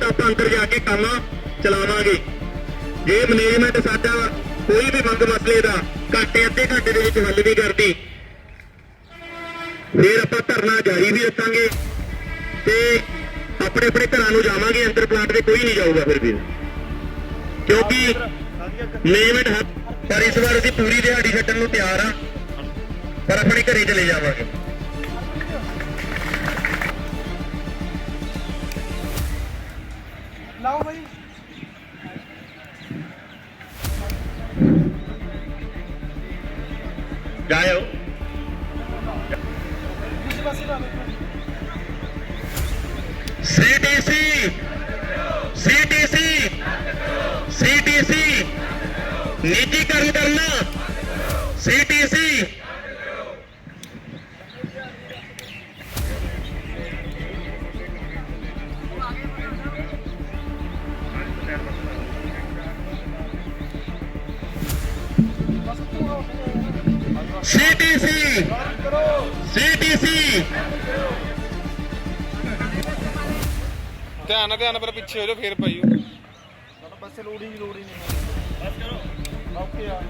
ਤਾਂ ਆਪਾਂ ਅੰਦਰ ਜਾ ਕੇ ਕੰਮ ਚਲਾਵਾਂਗੇ। ਜੇ ਮੈਨੇਜਮੈਂਟ ਸਾਡਾ ਕੋਈ ਵੀ ਮੰਗ ਮਸਲੇ ਦਾ ਘਾਟੇ ਅੱਧੇ ਘੰਟੇ ਦੇ ਵਿੱਚ ਹੱਲ ਨਹੀਂ ਕਰਦੀ, ਫਿਰ ਆਪਾਂ ਧਰਨਾ ਜਾਰੀ ਵੀ ਰੱਖਾਂਗੇ ਤੇ ਆਪਣੇ ਆਪਣੇ ਘਰਾਂ ਨੂੰ ਜਾਵਾਂਗੇ, ਅੰਦਰ ਪਲਾਂਟ ਤੇ ਕੋਈ ਨਹੀਂ ਜਾਊਗਾ ਫਿਰ ਵੀ। ਕਿਉਂਕਿ ਮੈਨੇਜਮੈਂਟ ਪਰ ਇਸ ਵਾਰ ਅਸੀਂ ਪੂਰੀ ਦਿਹਾੜੀ ਛੱਡਣ ਨੂੰ ਤਿਆਰ ਆ, ਪਰ ਆਪਣੇ ਘਰੇ ਚਲੇ ਜਾਵਾਂਗੇ। ਲਾਓ ਬਾਈ। ਜਾਇਓ। ਦੂਜੇ ਪਾਸੇ ਲਾ ਲਓ। ਸੀਟੀਸੀ। ਸੀਟੀਸੀ। ਸੀਟੀਸੀ। ਨਿੱਜੀਕਰਨ ਕਰਨਾ। ਸੀਟੀਸੀ। ਸੀਟੀਸੀ ਸੀਟੀਸੀ ਧਿਆਨ ਨਾਲ ਧਿਆਨ ਪਹਿਲਾਂ ਪਿੱਛੇ ਹੋ ਜਾਓ ਫੇਰ ਪਾਈਓ ਬਸ ਲੋੜੀ ਦੀ ਲੋੜੀ ਨਹੀਂ। ਬਸ ਕਰੋ। ਓਕੇ ਆ।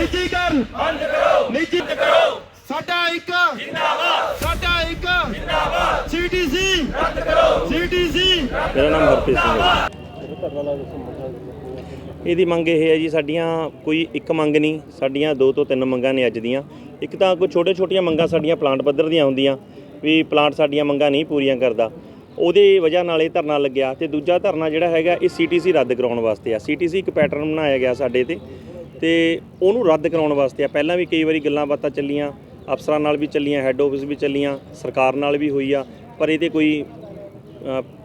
ਨਿੱਜੀਕਰਨ ਬੰਦ ਕਰੋ। ਨਿੱਜੀ ਕਰੋ। ਸਾਡਾ ਇੱਕ। ਜਿੰਦਾਬਾਦ। ਸਾਡਾ ਇੱਕ। ਜਿੰਦਾਬਾਦ। ਸੀਟੀਸੀ। ਰੱਦ ਕਰੋ। ਸੀਟੀਸੀ। ਮੇਰਾ ਨਾਮ ਹਰਪ੍ਰੀਤ ਸਿੰਘ ਹੈ। ਇਹਦੀ ਮੰਗ ਇਹ ਹੈ ਜੀ ਸਾਡੀਆਂ ਕੋਈ ਇੱਕ ਮੰਗ ਨਹੀਂ ਸਾਡੀਆਂ ਦੋ ਤੋਂ ਤਿੰਨ ਮੰਗਾਂ ਨੇ ਅੱਜ ਦੀਆਂ। ਇੱਕ ਤਾਂ ਕੋਈ ਛੋਟੇ ਛੋਟੀਆਂ ਮੰਗਾਂ ਸਾਡੀਆਂ ਪਲਾਂਟ ਪੱਧਰ ਦੀਆਂ ਹੁੰਦੀਆਂ ਵੀ ਪਲਾਂਟ ਸਾਡੀਆਂ ਮੰਗਾਂ ਨਹੀਂ ਪੂਰੀਆਂ ਕਰਦਾ। ਉਹਦੇ ਵਜ੍ਹਾ ਨਾਲ ਇਹ ਧਰਨਾ ਲੱਗਿਆ ਤੇ ਦੂਜਾ ਧਰਨਾ ਜਿਹੜਾ ਹੈਗਾ ਇਹ ਸੀਟੀਸੀ ਰੱਦ ਕਰਾਉਣ ਵਾਸਤੇ ਆ। ਸੀਟੀਸੀ ਇੱਕ ਪੈਟਰਨ ਬਣਾਇਆ ਗਿਆ ਸਾਡੇ ਤੇ। ਤੇ ਉਹਨੂੰ ਰੱਦ ਕਰਾਉਣ ਵਾਸਤੇ ਆ। ਪਹਿਲਾਂ ਵੀ ਕਈ ਵਾਰੀ ਗੱਲਾਂ ਬਾਤਾਂ ਚੱਲੀਆਂ, ਅਫਸਰਾਂ ਨਾਲ ਵੀ ਚੱਲੀਆਂ ਹੈੱਡ ਆਫਿਸ ਵੀ ਚੱਲੀਆਂ, ਸਰਕਾਰ ਨਾਲ ਵੀ ਹੋਈ ਆ, ਪਰ ਇਹਦੇ ਕੋਈ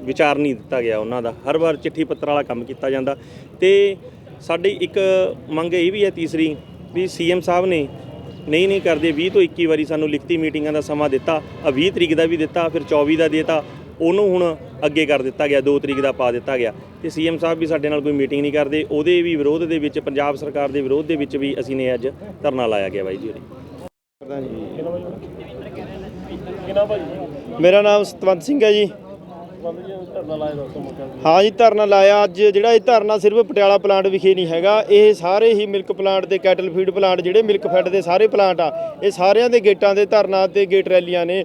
ਵਿਚਾਰ ਨਹੀਂ ਦਿੱਤਾ ਗਿਆ ਉਹਨਾਂ ਦਾ। ਹਰ ਵਾਰ ਚਿੱਠੀ ਪੱਤਰ ਵਾਲਾ ਕੰਮ ਕੀਤਾ ਜਾਂਦਾ। ਤੇ ਸਾਡੀ ਇੱਕ ਮੰਗ ਇਹ ਵੀ ਹੈ ਤੀਸਰੀ ਵੀ ਸੀਐਮ ਸਾਹਿਬ ਨੇ ਨਹੀਂ ਨਹੀਂ ਕਰਦੇ। 20 ਤੋਂ 21 ਵਾਰੀ ਸਾਨੂੰ ਲਿਖਤੀ ਮੀਟਿੰਗਾਂ ਦਾ ਸਮਾਂ ਦਿੱਤਾ ਆ 20 ਤਰੀਕ ਦਾ ਵੀ ਦਿੱਤਾ, ਫਿਰ 24 ਦਾ ਦੇਤਾ। ਉਹਨੂੰ ਹੁਣ ਅੱਗੇ ਕਰ ਦਿੱਤਾ ਗਿਆ 2 ਤਰੀਕ ਦਾ ਪਾ ਦਿੱਤਾ ਗਿਆ। ਤੇ ਸੀਐਮ ਸਾਹਿਬ ਵੀ ਸਾਡੇ ਨਾਲ ਕੋਈ ਮੀਟਿੰਗ ਨਹੀਂ ਕਰਦੇ। ਉਹਦੇ ਵੀ ਵਿਰੋਧ ਦੇ ਵਿੱਚ, ਪੰਜਾਬ ਸਰਕਾਰ ਦੇ ਵਿਰੋਧ ਦੇ ਵਿੱਚ ਵੀ ਅਸੀਂ ਨੇ ਅੱਜ ਧਰਨਾ ਲਾਇਆ ਗਿਆ ਬਾਈ ਜੀ ਮੇਰਾ ਨਾਮ ਸਤਵੰਤ ਸਿੰਘ ਹੈ ਜੀ। ਹਾਂ ਜੀ, ਧਰਨਾ ਲਾਇਆ ਅੱਜ। ਜਿਹੜਾ ਇਹ ਧਰਨਾ ਸਿਰਫ ਪਟਿਆਲਾ ਪਲਾਂਟ ਵਿਖੇ ਨਹੀਂ ਹੈਗਾ। ਇਹ ਸਾਰੇ ਹੀ ਮਿਲਕ ਪਲਾਂਟ ਤੇ ਕੈਟਲ ਫੀਡ ਪਲਾਂਟ, ਜਿਹੜੇ ਮਿਲਕ ਫੈਡ ਦੇ ਸਾਰੇ ਪਲਾਂਟ ਆ, ਇਹ ਸਾਰਿਆਂ ਦੇ ਗੇਟਾਂ ਦੇ ਧਰਨਾ ਤੇ ਗੇਟ ਰੈਲੀਆਂ ਨੇ।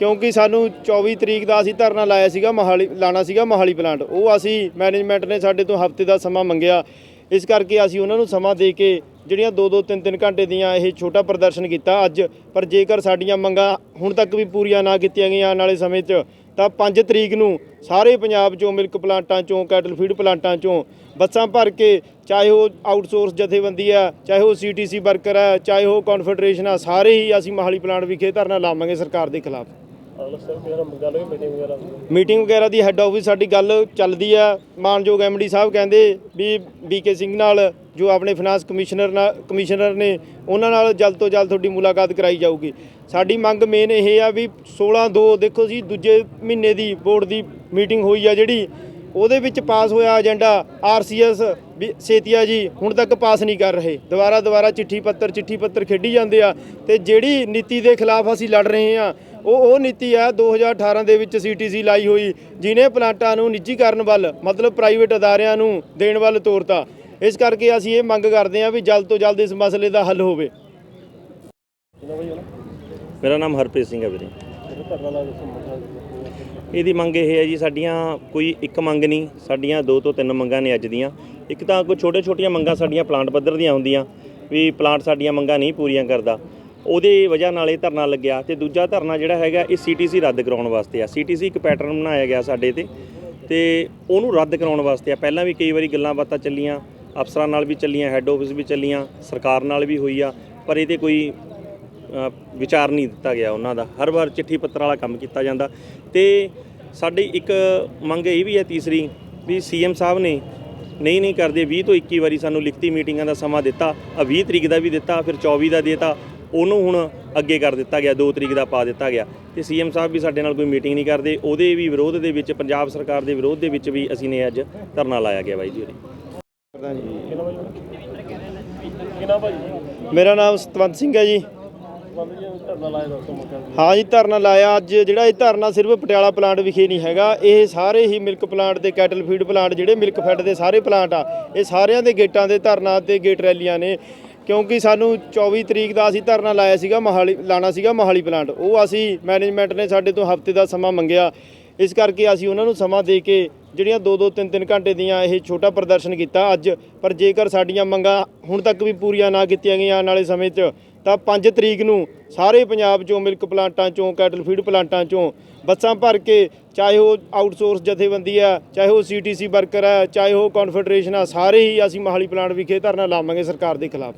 ਕਿਉਂਕਿ ਸਾਨੂੰ 24 ਤਰੀਕ ਦਾ ਅਸੀਂ ਧਰਨਾ ਲਾਇਆ ਸੀਗਾ, ਮਹਾਲੀ ਲਾਣਾ ਸੀਗਾ ਮਹਾਲੀ ਪਲਾਂਟ ਉਹ ਅਸੀਂ ਮੈਨੇਜਮੈਂਟ ਨੇ ਸਾਡੇ ਤੋਂ ਹਫ਼ਤੇ ਦਾ ਸਮਾਂ ਮੰਗਿਆ। ਇਸ ਕਰਕੇ ਅਸੀਂ ਉਹਨਾਂ ਨੂੰ ਸਮਾਂ ਦੇ ਕੇ ਜਿਹੜੀਆਂ 2-2 3-3 ਘੰਟੇ ਦੀਆਂ ਇਹ ਛੋਟਾ ਪ੍ਰਦਰਸ਼ਨ ਕੀਤਾ ਅੱਜ। ਪਰ ਜੇਕਰ ਸਾਡੀਆਂ ਮੰਗਾਂ ਹੁਣ ਤੱਕ ਵੀ ਪੂਰੀਆਂ ਨਾ ਕੀਤੀਆਂ ਗਈਆਂ ਆਉਣ ਵਾਲੇ ਸਮੇਂ 'ਚ, ਤਾਂ 5 ਤਰੀਕ ਨੂੰ ਸਾਰੇ ਪੰਜਾਬ 'ਚੋਂ ਮਿਲਕ ਪਲਾਂਟਾਂ 'ਚੋਂ ਕੈਟਲ ਫੀਡ ਪਲਾਂਟਾਂ 'ਚੋਂ ਬੱਸਾਂ ਭਰ ਕੇ ਚਾਹੇ ਉਹ ਆਊਟਸੋਰਸ ਜਥੇਬੰਦੀ ਆ, ਚਾਹੇ ਉਹ ਸੀਟੀਸੀ ਵਰਕਰ ਆ, ਚਾਹੇ ਉਹ ਕਨਫੈਡਰੇਸ਼ਨ ਆ, ਸਾਰੇ ਹੀ ਅਸੀਂ ਮਹਾਲੀ ਪਲਾਂਟ ਵਿਖੇ ਧਰਨਾ ਲਾਵਾਂਗੇ ਸਰਕਾਰ ਦੇ ਖਿਲਾਫ। ਮੀਟਿੰਗ ਵਗੈਰਾ ਦੀ ਹੈੱਡ ਆਫਿਸ ਸਾਡੀ ਗੱਲ ਚੱਲਦੀ ਆ। ਮਾਨਯੋਗ ਐਮਡੀ ਸਾਹਿਬ ਕਹਿੰਦੇ ਵੀ ਬੀਕੇ ਸਿੰਘ ਨਾਲ ਜੋ ਆਪਣੇ ਫਾਈਨਾਂਸ ਕਮਿਸ਼ਨਰ ਨਾਲ ਕਮਿਸ਼ਨਰ ਨੇ, ਉਹਨਾਂ ਨਾਲ ਜਲਦ ਤੋਂ ਜਲਦ ਤੁਹਾਡੀ ਮੁਲਾਕਾਤ ਕਰਾਈ ਜਾਊਗੀ। ਸਾਡੀ ਮੰਗ ਮੇਨ ਇਹ ਆ ਵੀ 16 2 ਦੇਖੋ ਜੀ, ਦੂਜੇ ਮਹੀਨੇ ਦੀ ਬੋਰਡ ਦੀ ਮੀਟਿੰਗ ਹੋਈ ਆ ਜਿਹੜੀ। ਉਹਦੇ ਵਿੱਚ ਪਾਸ ਹੋਇਆ ਏਜੰਡਾ ਆਰਸੀਐਸ ਸੇਤੀਆ ਜੀ ਹੁਣ ਤੱਕ ਪਾਸ ਨਹੀਂ ਕਰ ਰਹੇ। ਦੁਬਾਰਾ ਦੁਬਾਰਾ ਚਿੱਠੀ ਪੱਤਰ ਚਿੱਠੀ ਪੱਤਰ ਖੇਡੀ ਜਾਂਦੇ ਆ ਤੇ ਜਿਹੜੀ ਨੀਤੀ ਦੇ ਖਿਲਾਫ ਅਸੀਂ ਲੜ ਰਹੇ ਆ ਉਹ ਉਹ ਨੀਤੀ ਆ 2018 ਦੇ ਵਿੱਚ ਸੀਟੀਸੀ ਲਾਈ ਹੋਈ ਜਿਨੇ ਪਲਾਂਟਾਂ ਨੂੰ ਨਿੱਜੀਕਰਨ ਵੱਲ ਮਤਲਬ ਪ੍ਰਾਈਵੇਟ ਅਦਾਰਿਆਂ ਨੂੰ ਦੇਣ ਵੱਲ ਤੋਰਤਾ। ਇਸ ਕਰਕੇ ਅਸੀਂ ਇਹ ਮੰਗ ਕਰਦੇ ਆ ਵੀ ਜਲਦ ਤੋਂ ਜਲਦ ਇਸ ਮਸਲੇ ਦਾ ਹੱਲ ਹੋਵੇ। ਮੇਰਾ ਨਾਮ ਹਰਪ੍ਰੀਤ ਸਿੰਘ ਹੈ ਵੀਰੇ। ਇਹਦੀ ਮੰਗ ਇਹ ਹੈ ਜੀ, ਸਾਡੀਆਂ ਕੋਈ ਇੱਕ ਮੰਗ ਨਹੀਂ, ਸਾਡੀਆਂ ਦੋ ਤੋਂ ਤਿੰਨ ਮੰਗਾਂ ਨੇ ਅੱਜ ਦੀਆਂ। ਇੱਕ ਤਾਂ ਕੋਈ ਛੋਟੇ ਛੋਟੀਆਂ ਮੰਗਾਂ ਸਾਡੀਆਂ ਪਲਾਂਟ ਪੱਧਰ ਦੀਆਂ ਹੁੰਦੀਆਂ, ਵੀ ਪਲਾਂਟ ਸਾਡੀਆਂ ਮੰਗਾਂ ਨਹੀਂ ਪੂਰੀਆਂ ਕਰਦਾ। ਉਹਦੇ ਵਜ੍ਹਾ ਨਾਲ ਇਹ ਧਰਨਾ ਲੱਗਿਆ ਤੇ ਦੂਜਾ ਧਰਨਾ ਜਿਹੜਾ ਹੈਗਾ, ਇਹ ਸੀਟੀਸੀ ਰੱਦ ਕਰਾਉਣ ਵਾਸਤੇ ਆ। ਸੀਟੀਸੀ ਇੱਕ ਪੈਟਰਨ ਬਣਾਇਆ ਗਿਆ ਸਾਡੇ ਤੇ ਤੇ ਉਹਨੂੰ ਰੱਦ ਕਰਾਉਣ ਵਾਸਤੇ ਆ। ਪਹਿਲਾਂ ਵੀ ਕਈ ਵਾਰੀ ਗੱਲਾਂ ਬਾਤਾਂ ਚੱਲੀਆਂ, ਅਫਸਰਾਂ ਨਾਲ ਵੀ ਚੱਲੀਆਂ ਹੈੱਡ ਆਫਿਸ ਵੀ ਚੱਲੀਆਂ, ਸਰਕਾਰ ਨਾਲ ਵੀ ਹੋਈ ਆ, ਪਰ ਇਹਦੇ ਕੋਈ ਵਿਚਾਰ ਨਹੀਂ ਦਿੱਤਾ ਗਿਆ ਉਹਨਾਂ ਦਾ। ਹਰ ਵਾਰ ਚਿੱਠੀ ਪੱਤਰ ਵਾਲਾ ਕੰਮ ਕੀਤਾ ਜਾਂਦਾ। ਤੇ ਸਾਡੀ ਇੱਕ ਮੰਗ ਇਹ ਵੀ ਹੈ ਤੀਸਰੀ ਵੀ ਸੀਐਮ ਸਾਹਿਬ ਨੇ ਨਹੀਂ ਨਹੀਂ ਕਰਦੇ। 20 ਤੋਂ 21 ਵਾਰੀ ਸਾਨੂੰ ਲਿਖਤੀ ਮੀਟਿੰਗਾਂ ਦਾ ਸਮਾਂ ਦਿੱਤਾ। ਆ 20 ਤਰੀਕ ਦਾ ਵੀ ਦਿੱਤਾ ਫਿਰ 24 ਦਾ ਦਿੱਤਾ। ਉਹਨੂੰ ਹੁਣ ਅੱਗੇ ਕਰ ਦਿੱਤਾ ਗਿਆ 2 ਤਰੀਕ ਦਾ ਪਾ ਦਿੱਤਾ ਗਿਆ। ਤੇ ਸੀਐਮ ਸਾਹਿਬ ਵੀ ਸਾਡੇ ਨਾਲ ਕੋਈ ਮੀਟਿੰਗ ਨਹੀਂ ਕਰਦੇ। ਉਹਦੇ ਵੀ ਵਿਰੋਧ ਦੇ ਵਿੱਚ ਪੰਜਾਬ ਸਰਕਾਰ ਦੇ ਵਿਰੋਧ ਦੇ ਵਿੱਚ ਵੀ ਅਸੀਂ ਨੇ ਅੱਜ ਧਰਨਾ ਲਾਇਆ ਗਿਆ ਬਾਈ ਜੀ ਉਰੇ ਮੇਰਾ ਨਾਮ ਸਤਵੰਤ ਸਿੰਘ ਹੈ ਜੀ। ਹਾਂ? ਜੀ, ਧਰਨਾ ਲਾਇਆ ਅੱਜ। ਜਿਹੜਾ ਇਹ ਧਰਨਾ ਸਿਰਫ ਪਟਿਆਲਾ ਪਲਾਂਟ ਵਿਖੇ ਨਹੀਂ ਹੈਗਾ। ਇਹ ਸਾਰੇ ਹੀ ਮਿਲਕ ਪਲਾਂਟ ਤੇ ਕੈਟਲ ਫੀਡ ਪਲਾਂਟ ਜਿਹੜੇ ਮਿਲਕ ਫੈਡ ਦੇ ਸਾਰੇ ਪਲਾਂਟ ਆ, ਇਹ ਸਾਰਿਆਂ ਦੇ ਗੇਟਾਂ ਦੇ ਧਰਨਾ ਤੇ ਗੇਟ ਰੈਲੀਆਂ ਨੇ। ਕਿਉਂਕਿ ਸਾਨੂੰ 24 ਤਰੀਕ ਦਾ ਅਸੀਂ ਧਰਨਾ ਲਾਇਆ ਸੀਗਾ, ਮੋਹਾਲੀ, ਲਾਣਾ ਸੀਗਾ ਮੋਹਾਲੀ ਪਲਾਂਟ ਉਹ ਅਸੀਂ ਮੈਨੇਜਮੈਂਟ ਨੇ ਸਾਡੇ ਤੋਂ ਹਫ਼ਤੇ ਦਾ ਸਮਾਂ ਮੰਗਿਆ। ਇਸ ਕਰਕੇ ਅਸੀਂ ਉਹਨਾਂ ਨੂੰ ਸਮਾਂ ਦੇ ਕੇ ਜਿਹੜੀਆਂ 2-2 3-3 ਘੰਟੇ ਦੀਆਂ ਇਹ ਛੋਟਾ ਪ੍ਰਦਰਸ਼ਨ ਕੀਤਾ ਅੱਜ। ਪਰ ਜੇਕਰ ਸਾਡੀਆਂ ਮੰਗਾਂ ਹੁਣ ਤੱਕ ਵੀ ਪੂਰੀਆਂ ਨਾ ਕੀਤੀਆਂ ਗਈਆਂ, ਆਉਣ ਵਾਲੇ ਸਮੇਂ 'ਚ ਤਾਂ 5 ਤਰੀਕ ਨੂੰ ਸਾਰੇ ਪੰਜਾਬ 'ਚੋਂ ਮਿਲਕ ਪਲਾਂਟਾਂ 'ਚੋਂ ਕੈਟਲ ਫੀਡ ਪਲਾਂਟਾਂ 'ਚੋਂ ਬੱਸਾਂ ਭਰ ਕੇ ਚਾਹੇ ਉਹ ਆਊਟਸੋਰਸ ਜਥੇਬੰਦੀ ਆ ਚਾਹੇ ਉਹ ਸੀਟੀਸੀ ਵਰਕਰ ਆ ਚਾਹੇ ਉਹ ਕਨਫੈਡਰੇਸ਼ਨ ਆ ਸਾਰੇ ਹੀ ਅਸੀਂ ਮੋਹਾਲੀ ਪਲਾਂਟ ਵਿਖੇ ਧਰਨਾ ਲਾਵਾਂਗੇ ਸਰਕਾਰ ਦੇ ਖਿਲਾਫ।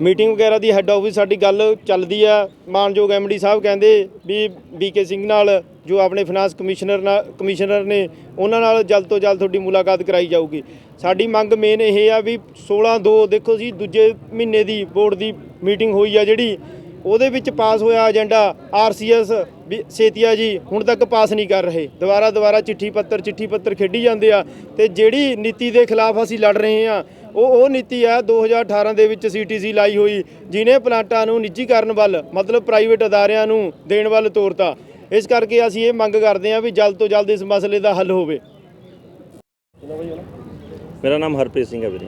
ਮੀਟਿੰਗ ਵਗੈਰਾ? ਦੀ ਹੈੱਡ ਆਫਿਸ ਸਾਡੀ ਗੱਲ ਚੱਲਦੀ ਆ। ਮਾਨਯੋਗ ਐਮਡੀ ਸਾਹਿਬ ਕਹਿੰਦੇ ਵੀ ਬੀਕੇ ਸਿੰਘ ਨਾਲ ਜੋ ਆਪਣੇ ਫਾਈਨਾਂਸ ਕਮਿਸ਼ਨਰ ਨਾਲ ਕਮਿਸ਼ਨਰ ਨੇ ਉਹਨਾਂ ਨਾਲ ਜਲਦ ਤੋਂ ਜਲਦ ਤੁਹਾਡੀ ਮੁਲਾਕਾਤ ਕਰਾਈ ਜਾਊਗੀ। ਸਾਡੀ ਮੰਗ ਮੇਨ ਇਹ ਆ ਵੀ 16 2 ਦੇਖੋ ਜੀ, ਦੂਜੇ ਮਹੀਨੇ ਦੀ ਬੋਰਡ ਦੀ ਮੀਟਿੰਗ ਹੋਈ ਆ ਜਿਹੜੀ, ਉਹਦੇ ਵਿੱਚ ਪਾਸ ਹੋਇਆ ਏਜੰਡਾ ਆਰਸੀਐਸ ਸੇਤੀਆ ਜੀ ਹੁਣ ਤੱਕ ਪਾਸ ਨਹੀਂ ਕਰ ਰਹੇ। ਦੁਬਾਰਾ ਦੁਬਾਰਾ ਚਿੱਠੀ ਪੱਤਰ ਚਿੱਠੀ ਪੱਤਰ ਖੇਡੀ ਜਾਂਦੇ ਆ ਤੇ ਜਿਹੜੀ ਨੀਤੀ ਦੇ ਖਿਲਾਫ ਅਸੀਂ ਲੜ ਰਹੇ ਆ, ਉਹ ਉਹ ਨੀਤੀ ਆ 2018 ਦੇ ਵਿੱਚ ਸੀਟੀਸੀ ਲਾਈ ਹੋਈ ਜਿਨੇ ਪਲਾਂਟਾਂ ਨੂੰ ਨਿੱਜੀਕਰਨ ਵੱਲ, ਮਤਲਬ ਪ੍ਰਾਈਵੇਟ ਅਦਾਰਿਆਂ ਨੂੰ ਦੇਣ ਵੱਲ ਤੋਰਤਾ। ਇਸ ਕਰਕੇ ਅਸੀਂ ਇਹ ਮੰਗ ਕਰਦੇ ਹਾਂ ਵੀ ਜਲਦ ਤੋਂ ਜਲਦ ਇਸ ਮਸਲੇ ਦਾ ਹੱਲ ਹੋਵੇ। ਮੇਰਾ ਨਾਮ ਹਰਪ੍ਰੀਤ ਸਿੰਘ ਹੈ ਵੀਰੇ।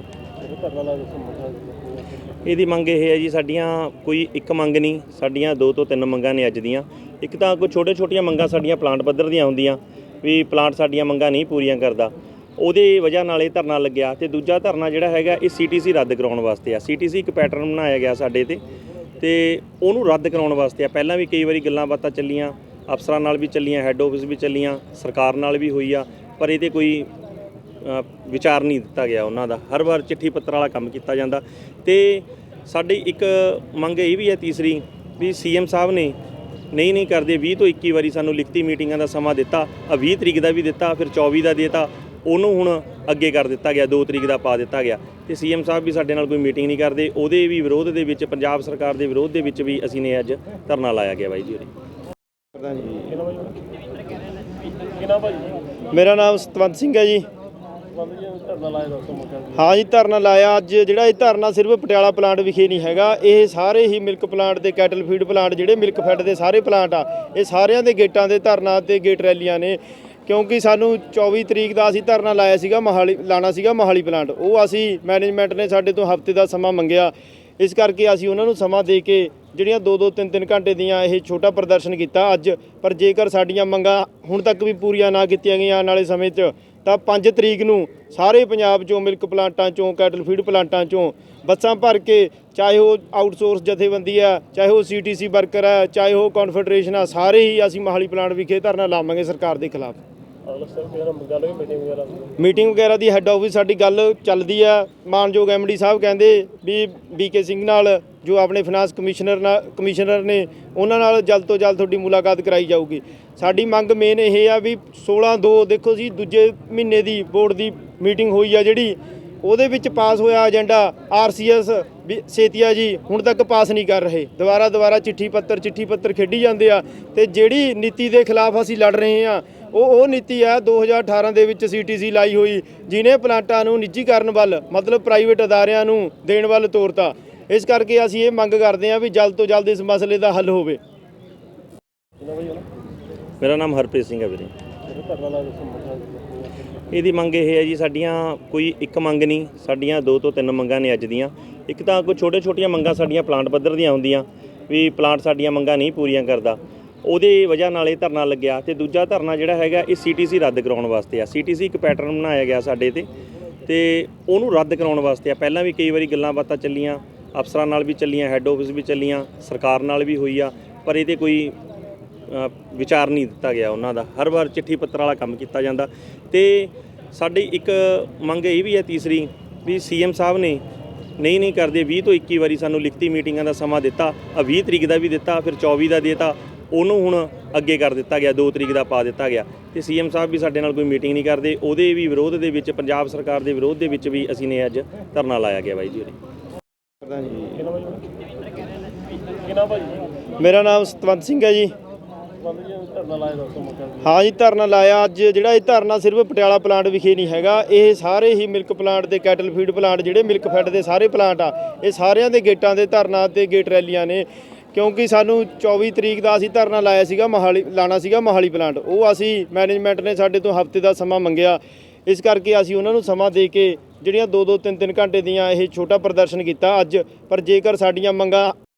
ਇਹਦੀ ਮੰਗ ਇਹ ਹੈ ਜੀ, ਸਾਡੀਆਂ ਕੋਈ ਇੱਕ ਮੰਗ ਨਹੀਂ, ਸਾਡੀਆਂ ਦੋ ਤੋਂ ਤਿੰਨ ਮੰਗਾਂ ਨੇ ਅੱਜ ਦੀਆਂ। ਇੱਕ ਤਾਂ ਕੋਈ ਛੋਟੇ ਛੋਟੀਆਂ ਮੰਗਾਂ ਸਾਡੀਆਂ ਪਲਾਂਟ ਪੱਧਰ ਦੀਆਂ ਹੁੰਦੀਆਂ, ਵੀ ਪਲਾਂਟ ਸਾਡੀਆਂ ਮੰਗਾਂ ਨਹੀਂ ਪੂਰੀਆਂ ਕਰਦਾ। ਉਹਦੇ ਵਜ੍ਹਾ ਨਾਲ ਇਹ ਧਰਨਾ ਲੱਗਿਆ ਤੇ ਦੂਜਾ ਧਰਨਾ ਜਿਹੜਾ ਹੈਗਾ, ਇਹ ਸੀਟੀਸੀ ਰੱਦ ਕਰਾਉਣ ਵਾਸਤੇ ਆ। ਸੀਟੀਸੀ ਇੱਕ ਪੈਟਰਨ ਬਣਾਇਆ ਗਿਆ ਸਾਡੇ ਤੇ ਤੇ ਉਹਨੂੰ ਰੱਦ ਕਰਾਉਣ ਵਾਸਤੇ ਆ। ਪਹਿਲਾਂ ਵੀ ਕਈ ਵਾਰੀ ਗੱਲਾਂ ਬਾਤਾਂ ਚੱਲੀਆਂ ਅਫਸਰਾਂ ਨਾਲ ਵੀ ਚੱਲੀਆਂ ਹੈੱਡ ਆਫਿਸ ਵੀ ਚੱਲੀਆਂ, ਸਰਕਾਰ ਨਾਲ ਵੀ ਹੋਈ ਆ, ਪਰ ਇਹਦੇ ਕੋਈ ਵਿਚਾਰ ਨਹੀਂ ਦਿੱਤਾ ਗਿਆ ਉਹਨਾਂ ਦਾ। ਹਰ ਵਾਰ ਚਿੱਠੀ ਪੱਤਰ ਵਾਲਾ ਕੰਮ ਕੀਤਾ ਜਾਂਦਾ। ਤੇ ਸਾਡੀ ਇੱਕ ਮੰਗ ਇਹ ਵੀ ਹੈ ਤੀਸਰੀ ਵੀ ਸੀਐਮ ਸਾਹਿਬ ਨੇ ਨਹੀਂ ਨਹੀਂ ਕਰਦੇ 20 ਤੋਂ 21 ਵਾਰੀ ਸਾਨੂੰ ਲਿਖਤੀ ਮੀਟਿੰਗਾਂ ਦਾ ਸਮਾਂ ਦਿੱਤਾ ਆ 20 ਤਰੀਕ ਦਾ ਵੀ ਦਿੱਤਾ, ਫਿਰ 24 ਦਾ ਦਿੱਤਾ, ਉਹਨੂੰ ਹੁਣ ਅੱਗੇ ਕਰ ਦਿੱਤਾ ਗਿਆ 2 ਤਰੀਕ ਦਾ ਪਾ ਦਿੱਤਾ ਗਿਆ। ਤੇ ਸੀਐਮ ਸਾਹਿਬ ਵੀ ਸਾਡੇ ਨਾਲ ਕੋਈ ਮੀਟਿੰਗ ਨਹੀਂ ਕਰਦੇ, ਉਹਦੇ ਵੀ ਵਿਰੋਧ ਦੇ ਵਿੱਚ, ਪੰਜਾਬ ਸਰਕਾਰ ਦੇ ਵਿਰੋਧ ਦੇ ਵਿੱਚ ਵੀ ਅਸੀਂ ਨੇ ਅੱਜ ਧਰਨਾ ਲਾਇਆ ਗਿਆ ਬਾਈ ਜੀ ਮੇਰਾ ਨਾਮ ਸਤਵੰਤ ਸਿੰਘ ਹੈ ਜੀ। ਹਾਂ ਜੀ ਧਰਨਾ ਲਾਇਆ। ਅੱਜ ਜਿਹੜਾ ਇਹ ਧਰਨਾ ਸਿਰਫ ਪਟਿਆਲਾ ਪਲਾਂਟ ਵਿਖੇ ਨਹੀਂ ਹੈਗਾ ਇਹ ਸਾਰੇ ਹੀ ਮਿਲਕ ਪਲਾਂਟ ਤੇ ਕੈਟਲ ਫੀਡ ਪਲਾਂਟ ਜਿਹੜੇ ਮਿਲਕ ਫੈਡ ਦੇ ਸਾਰੇ ਪਲਾਂਟ ਆ ਇਹ ਸਾਰਿਆਂ ਦੇ ਗੇਟਾਂ ਦੇ ਧਰਨਾ ਤੇ ਗੇਟ ਰੈਲੀਆਂ ਨੇ। ਕਿਉਂਕਿ ਸਾਨੂੰ 24 ਤਰੀਕ ਦਾ ਅਸੀਂ ਧਰਨਾ ਲਾਇਆ ਸੀਗਾ ਮੋਹਾਲੀ ਲਾਣਾ ਸੀਗਾ ਮੋਹਾਲੀ ਪਲਾਂਟ। ਉਹ ਅਸੀਂ ਮੈਨੇਜਮੈਂਟ ਨੇ ਸਾਡੇ ਤੋਂ ਹਫ਼ਤੇ ਦਾ ਸਮਾਂ ਮੰਗਿਆ। ਇਸ ਕਰਕੇ ਅਸੀਂ ਉਹਨਾਂ ਨੂੰ ਸਮਾਂ ਦੇ ਕੇ ਜਿਹੜੀਆਂ 2-2 3-3 ਘੰਟੇ ਦੀਆਂ ਇਹ ਛੋਟਾ ਪ੍ਰਦਰਸ਼ਨ ਕੀਤਾ ਅੱਜ, ਪਰ ਜੇਕਰ ਸਾਡੀਆਂ ਮੰਗਾਂ ਹੁਣ ਤੱਕ ਵੀ ਪੂਰੀਆਂ ਨਾ ਕੀਤੀਆਂ ਗਈਆਂ ਆਉਣ ਵਾਲੇ ਸਮੇਂ 'ਚ, ਤਾਂ 5 ਤਰੀਕ ਨੂੰ ਸਾਰੇ ਪੰਜਾਬ 'ਚੋਂ ਮਿਲਕ ਪਲਾਂਟਾਂ 'ਚੋਂ, ਕੈਟਲ ਫੀਡ ਪਲਾਂਟਾਂ 'ਚੋਂ ਬੱਸਾਂ ਭਰ ਕੇ ਚਾਹੇ ਉਹ ਆਊਟਸੋਰਸ ਜਥੇਬੰਦੀ ਆ ਚਾਹੇ ਉਹ ਸੀਟੀਸੀ ਵਰਕਰ ਆ ਚਾਹੇ ਉਹ ਕਨਫੈਡਰੇਸ਼ਨ ਆ ਸਾਰੇ ਹੀ ਅਸੀਂ ਮੋਹਾਲੀ ਪਲਾਂਟ ਵਿਖੇ ਧਰਨਾ ਲਾਵਾਂਗੇ ਸਰਕਾਰ ਦੇ ਖਿਲਾਫ। ਮੀਟਿੰਗ ਵਗੈਰਾ ਦੀ ਹੈੱਡ ਆਫਿਸ ਸਾਡੀ ਗੱਲ ਚੱਲਦੀ ਆ। ਮਾਨਯੋਗ ਐਮਡੀ ਸਾਹਿਬ ਕਹਿੰਦੇ ਵੀ ਬੀਕੇ ਸਿੰਘ ਨਾਲ, ਜੋ ਆਪਣੇ ਫਾਈਨਾਂਸ ਕਮਿਸ਼ਨਰ ਨਾਲ ਕਮਿਸ਼ਨਰ ਨੇ, ਉਹਨਾਂ ਨਾਲ ਜਲਦ ਤੋਂ ਜਲਦ ਤੁਹਾਡੀ ਮੁਲਾਕਾਤ ਕਰਾਈ ਜਾਊਗੀ। ਸਾਡੀ ਮੰਗ ਮੇਨ ਇਹ ਆ ਵੀ 16 2 ਦੇਖੋ ਜੀ, ਦੂਜੇ ਮਹੀਨੇ ਦੀ ਬੋਰਡ ਦੀ ਮੀਟਿੰਗ ਹੋਈ ਆ ਜਿਹੜੀ, ਉਹਦੇ ਵਿੱਚ ਪਾਸ ਹੋਇਆ ਏਜੰਡਾ ਆਰਸੀਐਸ ਸੇਤੀਆ ਜੀ, ਹੁਣ ਤੱਕ ਪਾਸ ਨਹੀਂ ਕਰ ਰਹੇ। ਦੁਬਾਰਾ ਦੁਬਾਰਾ ਚਿੱਠੀ ਪੱਤਰ ਚਿੱਠੀ ਪੱਤਰ ਖੇਡੀ ਜਾਂਦੇ ਆ ਤੇ ਜਿਹੜੀ ਨੀਤੀ ਦੇ ਖਿਲਾਫ ਅਸੀਂ ਲੜ ਰਹੇ ਆ ਉਹ ਉਹ ਨੀਤੀ ਆ 2018 ਦੇ ਵਿੱਚ ਸੀਟੀਸੀ ਲਾਈ ਹੋਈ, ਜਿਨੇ ਪਲਾਂਟਾਂ ਨੂੰ ਨਿੱਜੀਕਰਨ ਵੱਲ, ਮਤਲਬ ਪ੍ਰਾਈਵੇਟ ਅਦਾਰਿਆਂ ਨੂੰ ਦੇਣ ਵੱਲ ਤੋਰਤਾ। ਇਸ ਕਰਕੇ ਅਸੀਂ ਇਹ ਮੰਗ ਕਰਦੇ ਹਾਂ ਵੀ ਜਲਦ ਤੋਂ ਜਲਦ ਇਸ ਮਸਲੇ ਦਾ ਹੱਲ ਹੋਵੇ। ਮੇਰਾ ਨਾਮ ਹਰਪ੍ਰੀਤ ਸਿੰਘ ਹੈ ਵੀਰੇ। ਇਹਦੀ ਮੰਗ ਇਹ ਹੈ ਜੀ, ਸਾਡੀਆਂ ਕੋਈ ਇੱਕ ਮੰਗ ਨਹੀਂ, ਸਾਡੀਆਂ ਦੋ ਤੋਂ ਤਿੰਨ ਮੰਗਾਂ ਨੇ ਅੱਜ ਦੀਆਂ। ਇੱਕ ਤਾਂ ਕੋਈ ਛੋਟੇ ਛੋਟੀਆਂ ਮੰਗਾਂ ਸਾਡੀਆਂ ਪਲਾਂਟ ਪੱਧਰ ਦੀਆਂ ਹੁੰਦੀਆਂ, ਵੀ ਪਲਾਂਟ ਸਾਡੀਆਂ ਮੰਗਾਂ ਨਹੀਂ ਪੂਰੀਆਂ ਕਰਦਾ। ਉਹਦੇ ਵਜ੍ਹਾ ਨਾਲ ਇਹ ਧਰਨਾ ਲੱਗਿਆ ਤੇ ਦੂਜਾ ਧਰਨਾ ਜਿਹੜਾ ਹੈਗਾ ਇਹ ਸੀਟੀਸੀ ਰੱਦ ਕਰਾਉਣ ਵਾਸਤੇ ਆ। ਸੀਟੀਸੀ ਇੱਕ ਪੈਟਰਨ ਬਣਾਇਆ ਗਿਆ ਸਾਡੇ ਤੇ ਤੇ ਉਹਨੂੰ ਰੱਦ ਕਰਾਉਣ ਵਾਸਤੇ ਆ। ਪਹਿਲਾਂ ਵੀ ਕਈ ਵਾਰੀ ਗੱਲਾਂ ਬਾਤਾਂ ਚੱਲੀਆਂ, ਅਫਸਰਾਂ ਨਾਲ ਵੀ ਚੱਲੀਆਂ ਹੈੱਡ ਆਫਿਸ ਵੀ ਚੱਲੀਆਂ, ਸਰਕਾਰ ਨਾਲ ਵੀ ਹੋਈ ਆ, ਪਰ ਇਹਦੇ ਕੋਈ ਵਿਚਾਰ ਨਹੀਂ ਦਿੱਤਾ ਗਿਆ ਉਹਨਾਂ ਦਾ। ਹਰ ਵਾਰ ਚਿੱਠੀ ਪੱਤਰ ਵਾਲਾ ਕੰਮ ਕੀਤਾ ਜਾਂਦਾ। ਤੇ ਸਾਡੀ ਇੱਕ ਮੰਗ ਇਹ ਵੀ ਹੈ ਤੀਸਰੀ ਵੀ ਸੀਐਮ ਸਾਹਿਬ ਨੇ ਨਹੀਂ ਨਹੀਂ ਕਰਦੇ 20 ਤੋਂ 21 ਵਾਰੀ ਸਾਨੂੰ ਲਿਖਤੀ ਮੀਟਿੰਗਾਂ ਦਾ ਸਮਾਂ ਦਿੱਤਾ ਆ 20 ਤਰੀਕ ਦਾ ਵੀ ਦਿੱਤਾ, ਫਿਰ 24 ਦਾ ਦਿੱਤਾ ਉਹਨੂੰ ਹੁਣ ਅੱਗੇ ਕਰ ਦਿੱਤਾ ਗਿਆ 2 ਤਰੀਕ ਦਾ ਪਾ ਦਿੱਤਾ ਗਿਆ। ਤੇ ਸੀਐਮ ਸਾਹਿਬ ਵੀ ਸਾਡੇ ਨਾਲ ਕੋਈ ਮੀਟਿੰਗ ਨਹੀਂ ਕਰਦੇ ਉਹਦੇ ਵੀ ਵਿਰੋਧ ਦੇ ਵਿੱਚ ਪੰਜਾਬ ਸਰਕਾਰ ਦੇ ਵਿਰੋਧ ਦੇ ਵਿੱਚ ਵੀ ਅਸੀਂ ਨੇ ਅੱਜ ਧਰਨਾ ਲਾਇਆ ਗਿਆ ਬਾਈ ਜੀ ਉਰੇ ਮੇਰਾ ਨਾਮ ਸਤਵੰਤ ਸਿੰਘ ਹੈ ਜੀ। ਹਾਂ ਜੀ ਧਰਨਾ ਲਾਇਆ। ਅੱਜ ਜਿਹੜਾ ਇਹ ਧਰਨਾ ਸਿਰਫ ਪਟਿਆਲਾ ਪਲਾਂਟ ਵਿਖੇ ਨਹੀਂ ਹੈਗਾ ਇਹ ਸਾਰੇ ਹੀ ਮਿਲਕ ਪਲਾਂਟ ਤੇ ਕੈਟਲ ਫੀਡ ਪਲਾਂਟ ਜਿਹੜੇ ਮਿਲਕ ਫੈਡ ਦੇ ਸਾਰੇ ਪਲਾਂਟ ਆ ਇਹ ਸਾਰਿਆਂ ਦੇ ਗੇਟਾਂ ਦੇ ਧਰਨਾ ਤੇ ਗੇਟ ਰੈਲੀਆਂ ਨੇ। ਕਿਉਂਕਿ ਸਾਨੂੰ 24 ਤਰੀਕ ਦਾ ਅਸੀਂ ਧਰਨਾ ਲਾਇਆ ਸੀਗਾ, ਮਹਾਲੀ ਲਾਣਾ ਸੀਗਾ ਮਹਾਲੀ ਪਲਾਂਟ। ਉਹ ਅਸੀਂ ਮੈਨੇਜਮੈਂਟ ਨੇ ਸਾਡੇ ਤੋਂ ਹਫ਼ਤੇ ਦਾ ਸਮਾਂ ਮੰਗਿਆ। ਇਸ ਕਰਕੇ ਅਸੀਂ ਉਹਨਾਂ ਨੂੰ ਸਮਾਂ ਦੇ ਕੇ ਜਿਹੜੀਆਂ 2-2 3-3 ਘੰਟੇ ਦੀਆਂ ਇਹ ਛੋਟਾ ਪ੍ਰਦਰਸ਼ਨ ਕੀਤਾ ਅੱਜ। ਪਰ ਜੇਕਰ ਸਾਡੀਆਂ ਮੰਗਾਂ